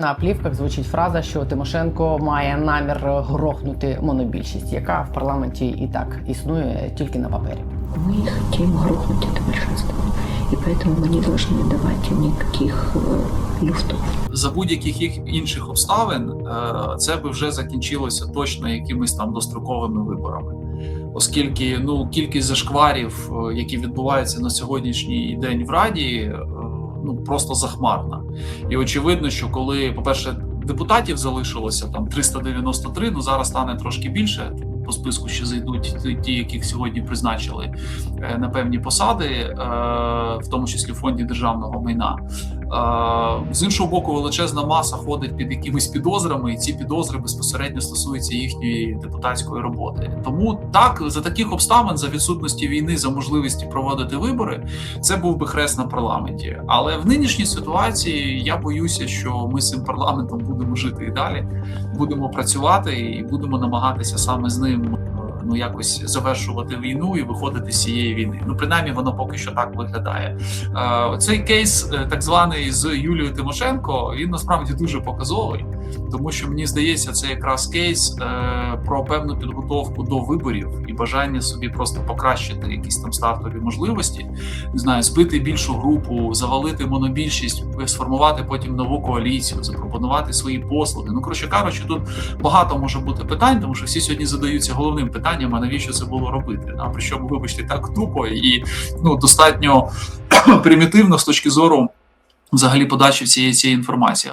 На плівках звучить фраза, що Тимошенко має намір грохнути монобільшість, яка в парламенті і так існує тільки на папері. Мы хотим грохнуть это большинство. И поэтому мы не должны давать им никаких э, люфтов. за будь-яких їх інших обставин е, це би вже закінчилося точно якимись там достроковими виборами. Оскільки ну кількість зашкварів, е, які відбуваються на сьогоднішній день в Раді, е, ну просто захмарна. І очевидно, що коли, по-перше, депутатів залишилося там 393, ну зараз стане трошки більше. По списку ще зайдуть ті- яких сьогодні призначили е, на певні посади, е, в тому числі в фонді державного майна. З іншого боку, величезна маса ходить під якимись підозрами, і ці підозри безпосередньо стосуються їхньої депутатської роботи. Тому так за таких обставин, за відсутності війни, за можливості проводити вибори, це був би хрест на парламенті. Але в нинішній ситуації я боюся, що ми з цим парламентом будемо жити і далі, будемо працювати і будемо намагатися саме з ним. Ну, якось завершувати війну і виходити з цієї війни. Ну, принаймні, воно поки що так виглядає. Е, Цей кейс, е, так званий з Юлією Тимошенко, він насправді дуже показовий, тому що мені здається, це якраз кейс е, про певну підготовку до виборів і бажання собі просто покращити якісь там стартові можливості. Не знаю, збити більшу групу, завалити монобільшість, сформувати потім нову коаліцію, запропонувати свої послуги. Ну коротше кажучи, тут багато може бути питань, тому що всі сьогодні задаються головним питанням: а навіщо це було робити? А причому, вибачте, так тупо і ну достатньо примітивно з точки зору взагалі подачі всієї цієї інформації.